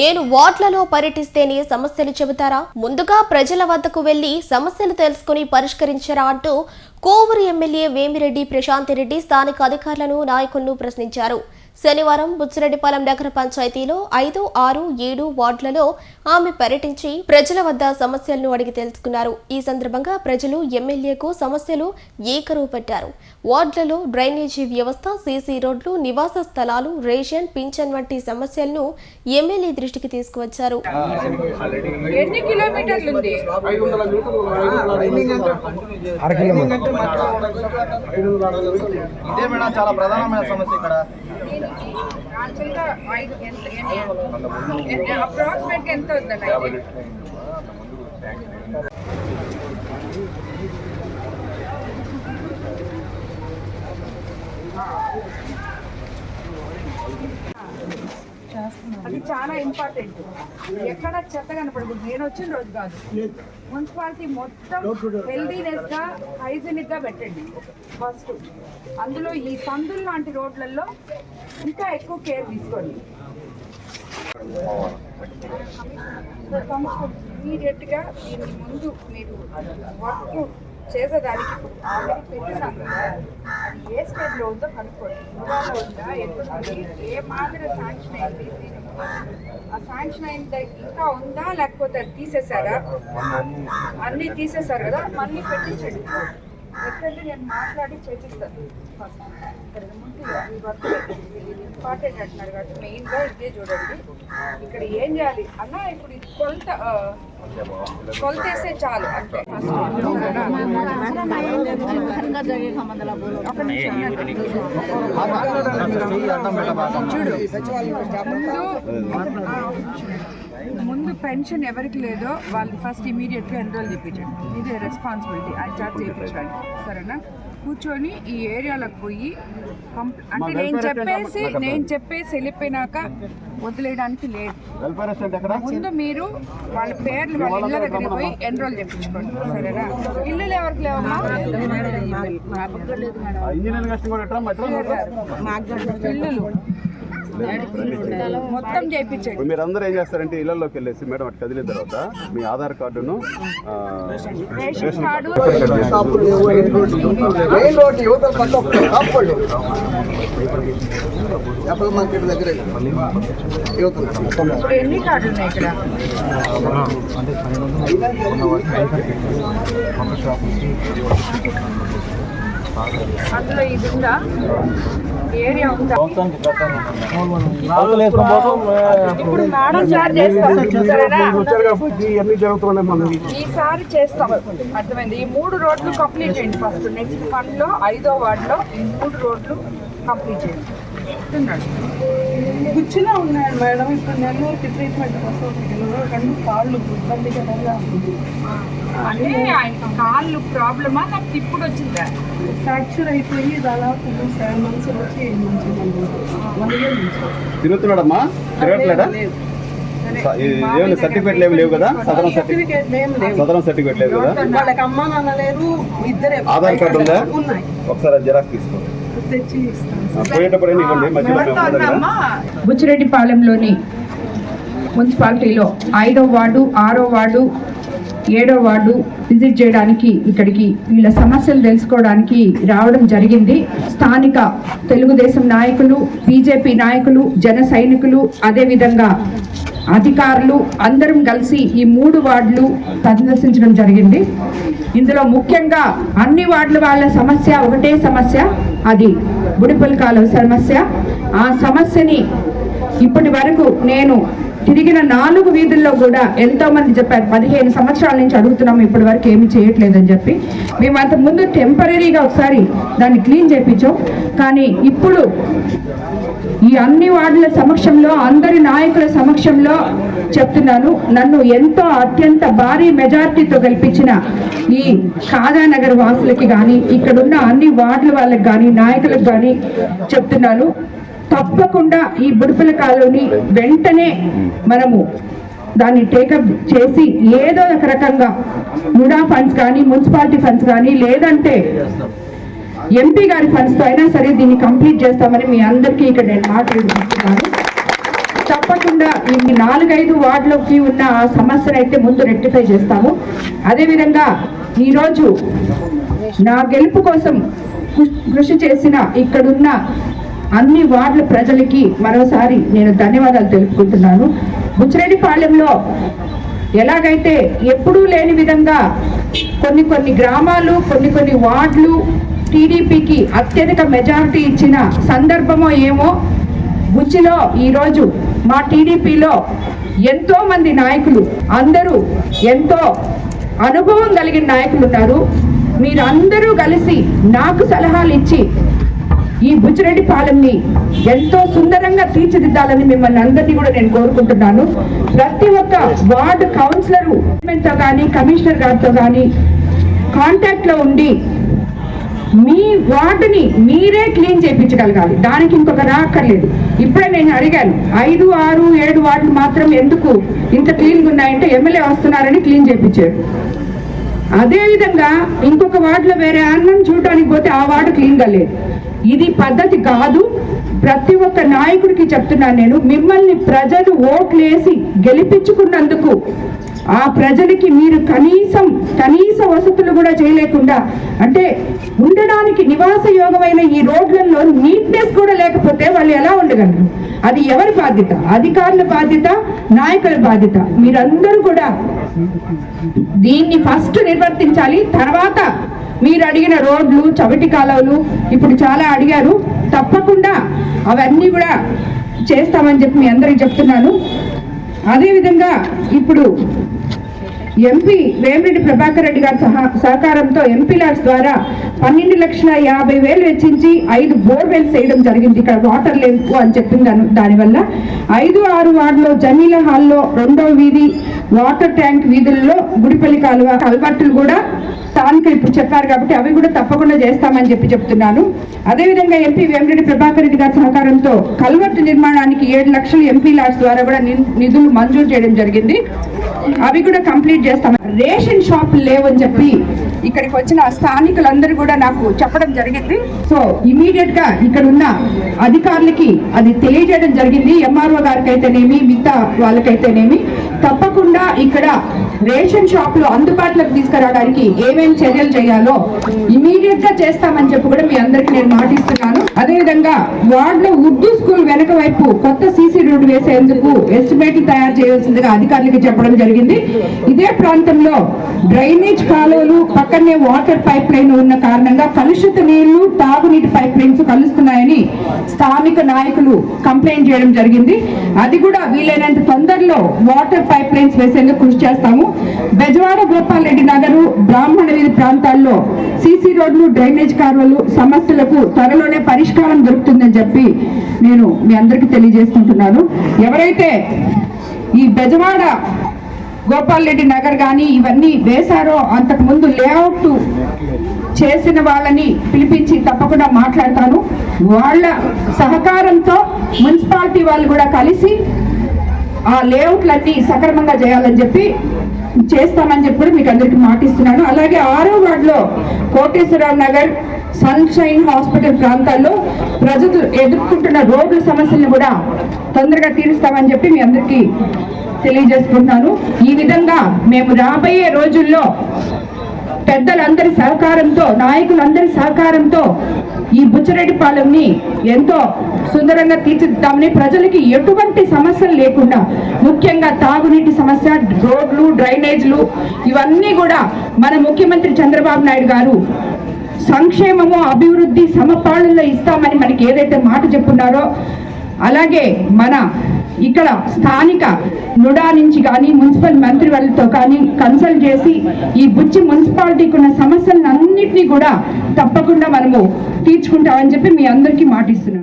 నేను వార్డులలో పర్యటిస్తేనే సమస్యలు చెబుతారా? ముందుగా ప్రజల వద్దకు వెళ్ళి సమస్యలు తెలుసుకుని పరిష్కరించరా అంటూ కోవూరు ఎమ్మెల్యే వేమిరెడ్డి ప్రశాంతిరెడ్డి స్థానిక అధికారులను నాయకులను ప్రశ్నించారు. శనివారం బుచ్చిరెడ్డిపాలెం నగర పంచాయతీలో ఐదు ఆరు ఏడు వార్డులలో ఆమె పర్యటించి ప్రజల వద్ద సమస్యలను అడిగి తెలుసుకున్నారు. ఈ సందర్భంగా ప్రజలు ఎమ్మెల్యేకు సమస్యలు ఏకరువు పెట్టారు. వార్డులలో డ్రైనేజీ వ్యవస్థ సీసీ రోడ్లు నివాస స్థలాలు రేషన్ పింఛన్ వంటి సమస్యలను ఎమ్మెల్యే దృష్టికి తీసుకువచ్చారు. ఎన్ని కిలోమీటర్లు ఉంది? ఇదే మేడం చాలా ప్రధానమైన సమస్య ఇక్కడ. యాక్చువల్గా ఐదు ఎంత అప్రాక్సిమేట్గా ఎంత ఉందండి అది చాలా ఇంపార్టెంట్ ఎక్కడ చెత్త కనపడకూడదు నేను వచ్చిన రోజు కాదు. మున్సిపాలిటీ మొత్తం హెల్దీనెస్గా హైజీనిక్గా పెట్టండి. ఫస్ట్ అందులో ఈ సందులు లాంటి రోడ్లలో ఇంకా ఎక్కువ కేర్ తీసుకోండి. ఇమీడియట్గా దీని ముందు మీరు వర్క్ చేసేదానికి ఆల్రెడీ పెట్టినాం కదా అది ఏ స్టేజ్లో ఉందో కనుక్కోండి. ఇండియాలో ఉందా ఎప్పుడు ఏ మాదిరి శాంక్షన్ అయింది? ఆ శాంక్షన్ అయింది ఇంకా ఉందా లేకపోతే అది తీసేశారా? అన్నీ తీసేశారు కదా మళ్ళీ పెట్టించండి ఎక్కడంటే నేను మాట్లాడి చేపిస్తాను. ఫస్ట్ ఇంపార్టెంట్ అంటున్నారు కాబట్టి మెయిన్గా ఇదే చూడండి ఇక్కడ ఏం చేయాలి అన్న ఇప్పుడు ఇది కొలత ఆ, కొలతేస్తే చాలు అంటే ముందు ముందు పెన్షన్ ఎవరికి లేదో వాళ్ళు ఫస్ట్ ఇమీడియట్గా ఎన్రోల్ చేయించండి. ఇదే రెస్పాన్సిబిలిటీ ఆ చార్జ్ చేయించండి సరేనా? కూర్చొని ఈ ఏరియాలకు పోయి కంప్- అంటే నేను చెప్పేసి నేను చెప్పేసి వెళ్ళిపోయినాక వదిలేయడానికి లేదు ముందు మీరు వాళ్ళ పేర్లు వాళ్ళ ఇళ్ళ దగ్గరికి పోయి ఎన్రోల్ చేయించుకోండి సరేనా ఇల్లు ఎవరికి లేవమ్మా ఇల్లులు మొత్తం చేయించండి. మీరు అందరూ ఏం చేస్తారంటే ఇళ్ళలోకి వెళ్ళేసి మేడం అటు కదిలిన తర్వాత మీ ఆధార్ కార్డును రేషన్ కార్డు. మార్కెట్ దగ్గర ఎన్ని కార్డులు ఉన్నాయి ఇక్కడ? అందులో ఇది ఉందా? చేస్తాం ఈసారి చేస్తాం. అర్థమైంది? ఈ మూడు రోడ్లు కంప్లీట్ చేయండి ఫస్ట్. నెక్స్ట్ ఫండ్లో ఐదో వార్డ్లో ఈ మూడు రోడ్లు కంప్లీట్ చేయండి. కూర్చునే ఉన్నాడు మేడం. ఇప్పుడు నెల్లూరుకి ట్రీట్మెంట్ కోసం రెండు కాళ్ళు ఇబ్బందిగా ఉంది అంటే ఆయన కాళ్ళు ప్రాబ్లమా? నాకు ఇప్పుడు వచ్చిందా? ఫ్రాక్చర్ అయిపోయి దాదాపు సెవెన్ మంత్స్ వచ్చి ఎయిట్ మంత్స్ వన్ ఇయర్ నుంచి. తిరుగుతున్నాడమ్మా? తిరగట్లేడా? ఏమైనా సర్టిఫికేట్లు ఏమి లేవు కదా? సదరం సర్టిఫికేట్ లేవు సదరం సర్టిఫికేట్ లేదు కదా? వాళ్ళకి అమ్మ నాన్న లేరు ఇద్దరే. ఆధార్ కార్డు ఉందా? ఉన్నాయి. ఒకసారి జిరాక్స్ తీసుకోండి. ఏమి బుచ్చిరెడ్డిపాలెంలోని మున్సిపాలిటీలో ఐదో వార్డు ఆరో వార్డు ఏడో వార్డు విజిట్ చేయడానికి ఇక్కడికి వీళ్ళ సమస్యలు తెలుసుకోవడానికి రావడం జరిగింది. స్థానిక తెలుగుదేశం నాయకులు బీజేపీ నాయకులు జన సైనికులు అదేవిధంగా అధికారులు అందరం కలిసి ఈ మూడు వార్డులు సందర్శించడం జరిగింది. ఇందులో ముఖ్యంగా అన్ని వార్డుల వాళ్ళ సమస్య ఒకటే సమస్య అది బుడిపుల్ కాలువ సమస్య. ఆ సమస్యని ఇప్పటి వరకు నేను తిరిగిన నాలుగు వీధుల్లో కూడా ఎంతో మంది చెప్పారు పదిహేను సంవత్సరాల నుంచి అడుగుతున్నాం ఇప్పటి వరకు ఏమి చేయట్లేదని చెప్పి. మేము అంత ముందు టెంపరీగా ఒకసారి దాన్ని క్లీన్ చేయించాం కానీ ఇప్పుడు ఈ అన్ని వార్డుల సమక్షంలో అందరి నాయకుల సమక్షంలో చెప్తున్నాను నన్ను ఎంతో అత్యంత భారీ మెజారిటీతో గెలిపించిన ఈ ఖాజానగర్ వాసులకి కానీ ఇక్కడున్న అన్ని వార్డుల వాళ్ళకి కానీ నాయకులకు కానీ చెప్తున్నాను. తప్పకుండా ఈ బుడిపల కాలువని వెంటనే మనము దాన్ని టేకప్ చేసి ఏదో ఒక రకంగా ముడా ఫండ్స్ కానీ మున్సిపాలిటీ ఫండ్స్ కానీ లేదంటే ఎంపీ గారి ఫండ్స్తో అయినా సరే దీన్ని కంప్లీట్ చేస్తామని మీ అందరికీ ఇక్కడ నేను మాట్లాడుతున్నాను తప్పకుండా ఈ నాలుగైదు వార్డులోకి ఉన్న ఆ సమస్యను అయితే ముందు రెక్టిఫై చేస్తాము. అదేవిధంగా ఈరోజు నా గెలుపు కోసం కృషి చేసిన ఇక్కడున్న అన్ని వార్డుల ప్రజలకి మరోసారి నేను ధన్యవాదాలు తెలుపుకుంటున్నాను. బుచ్చిరెడ్డిపాలెంలో ఎలాగైతే ఎప్పుడూ లేని విధంగా కొన్ని కొన్ని గ్రామాలు కొన్ని కొన్ని వార్డులు టీడీపీకి అత్యధిక మెజారిటీ ఇచ్చిన సందర్భమో ఏమో బుచ్చిలో ఈరోజు మా టీడీపీలో ఎంతో మంది నాయకులు అందరూ ఎంతో అనుభవం కలిగిన నాయకులు ఉన్నారు. మీరందరూ కలిసి నాకు సలహాలు ఇచ్చి ఈ బుచ్చిరెడ్డి పాలెంని ఎంతో సుందరంగా తీర్చిదిద్దాలని మిమ్మల్ని అందరినీ కూడా నేను కోరుకుంటున్నాను. ప్రతి ఒక్క వార్డు కౌన్సిలర్తో కానీ కమిషనర్ గారితో కానీ కాంటాక్ట్లో ఉండి మీ వార్డుని మీరే క్లీన్ చేయించగలగాలి. దానికి ఇంకొక రాక్కర్లేదు. ఇప్పుడే నేను అడిగాను ఐదు ఆరు ఏడు వార్డులు మాత్రం ఎందుకు ఇంత క్లీన్గా ఉన్నాయంటే ఎమ్మెల్యే వస్తున్నారని క్లీన్ చేయించారు. అదేవిధంగా ఇంకొక వార్డులో వేరే అన్నం చూడటానికి పోతే ఆ వార్డు క్లీన్గా లేదు. ఇది పద్ధతి కాదు. ప్రతి ఒక్క నాయకుడికి చెప్తున్నాను నేను మిమ్మల్ని ప్రజలు ఓట్లేసి గెలిపించుకున్నందుకు ఆ ప్రజలకి మీరు కనీసం కనీస వసతులు కూడా చేయలేకుండా అంటే ఉండడానికి నివాస యోగమైన ఈ రోడ్లలో నీట్నెస్ కూడా లేకపోతే వాళ్ళు ఎలా ఉండగలరు? అది ఎవరి బాధ్యత? అధికారుల బాధ్యత నాయకుల బాధ్యత. మీరందరూ కూడా దీన్ని ఫస్ట్ నిర్వర్తించాలి తర్వాత మీరు అడిగిన రోడ్లు చవిటి కాలువలు ఇప్పుడు చాలా అడిగారు. తప్పకుండా అవన్నీ కూడా చేస్తామని చెప్పి మీ అందరికి చెప్తున్నాను. అదేవిధంగా ఇప్పుడు ఎంపీ వేమిరెడ్డి ప్రభాకర్ రెడ్డి గారి సహా సహకారంతో ఎంపీలర్స్ ద్వారా పన్నెండు లక్షల యాభై వేలు వెచ్చించి ఐదు బోర్వెల్స్ వేయడం జరిగింది. ఇక్కడ వాటర్ లేదు అని చెప్పింది దాని దానివల్ల ఐదు ఆరు వార్డులో జమీల హాల్లో రెండో వీధి వాటర్ ట్యాంక్ వీధుల్లో గుడిపల్లి కాలువ కల్వర్టులు కూడా స్థానిక ఇప్పుడు చెప్పారు కాబట్టి అవి కూడా తప్పకుండా చేస్తామని చెప్పి చెప్తున్నాను. అదేవిధంగా ఎంపీ వేమిరెడ్డి ప్రభాకర్ రెడ్డి గారి సహకారంతో కల్వర్టు నిర్మాణానికి ఏడు లక్షలు ఎంపీ లాడ్స్ ద్వారా కూడా నిధులు మంజూరు చేయడం జరిగింది. అవి కూడా కంప్లీట్ చేస్తాం రేషన్ షాప్ లేవని చెప్పి ఇక్కడికి వచ్చిన స్థానికులందరూ కూడా నాకు చెప్పడం జరిగింది. సో ఇమీడియట్గా ఇక్కడ ఉన్న అధికారులకి అది తెలియజేయడం జరిగింది. ఎంఆర్ఓ గారికి అయితేనేమి మిగతా వాళ్ళకైతేనేమి. తప్పకుండా ఇక్కడ రేషన్ షాపులు అందుబాటులోకి తీసుకురావడానికి ఏమేమి చర్యలు చేయాలో ఇమీడియట్గా చేస్తామని చెప్పి కూడా మీ అందరికి నేను మాటిస్తున్నాను. అదేవిధంగా వార్డులో ఉర్దూ స్కూల్ వెనక వైపు కొత్త సీసీ రోడ్డు వేసేందుకు ఎస్టిమేట్ తయారు చేయాల్సిందిగా అధికారులకు చెప్పడం జరిగింది. ఇదే ప్రాంతంలో డ్రైనేజ్ కాలువలు పక్కనే వాటర్ పైప్ లైన్ ఉన్న కారణంగా కలుషిత నీళ్ళు తాగునీటి పైప్ లైన్స్ కలుస్తున్నాయని స్థానిక నాయకులు కంప్లైంట్ చేయడం జరిగింది. అది కూడా వీలైనంత తొందరలో వాటర్ పైప్ లైన్స్ వేసేందుకు కృషి చేస్తాము. బెజవాడ గోపాల్ రెడ్డి నగరు బ్రాహ్మణ వీధి ప్రాంతాల్లో సీసీ రోడ్లు డ్రైనేజ్ కాలువలు సమస్యలకు త్వరలోనే పరిష్కారం దొరుకుతుందని చెప్పి నేను మీ అందరికీ తెలియజేసుకుంటున్నాను. ఎవరైతే ఈ బెజవాడ గోపాల్ రెడ్డి నగర్ కానీ ఇవన్నీ వేశారో అంతకుముందు లేఅవుట్ చేసిన వాళ్ళని పిలిపించి తప్పకుండా మాట్లాడతాను. వాళ్ళ సహకారంతో మున్సిపాలిటీ వాళ్ళు కూడా కలిసి ఆ లేఅవుట్లన్నీ సక్రమంగా చేయాలని చెప్పి చేస్తామని చెప్పి కూడా మీకు అందరికి మాటిస్తున్నాను. అలాగే ఆరో వార్డులో కోటేశ్వరరావు నగర్ సన్షైన్ హాస్పిటల్ ప్రాంతాల్లో ప్రజలు ఎదుర్కొంటున్న రోడ్ల సమస్యలను కూడా తొందరగా తీరుస్తామని చెప్పి మీ అందరికీ తెలియజేసుకుంటున్నాను. ఈ విధంగా మేము రాబోయే రోజుల్లో పెద్దలందరి సహకారంతో నాయకులందరి సహకారంతో ఈ బుచ్చిరెడ్డిపాలెంని ఎంతో సుందరంగా తీర్చిదిద్దామని ప్రజలకి ఎటువంటి సమస్యలు లేకుండా ముఖ్యంగా తాగునీటి సమస్య రోడ్లు డ్రైనేజ్లు ఇవన్నీ కూడా మన ముఖ్యమంత్రి చంద్రబాబు నాయుడు గారు సంక్షేమము అభివృద్ధి సమపాళల్లో ఇస్తామని మనకి ఏదైతే మాట చెప్పున్నారో అలాగే మన ఇక్కడ స్థానిక నుడా నుంచి కానీ మున్సిపల్ మంత్రి వాళ్ళతో కానీ కన్సల్ట్ చేసి ఈ బుచ్చి మున్సిపాలిటీకి ఉన్న సమస్యలన్నింటినీ కూడా తప్పకుండా మనము తీర్చుకుంటామని చెప్పి మీ అందరికీ మాటిస్తున్నాను.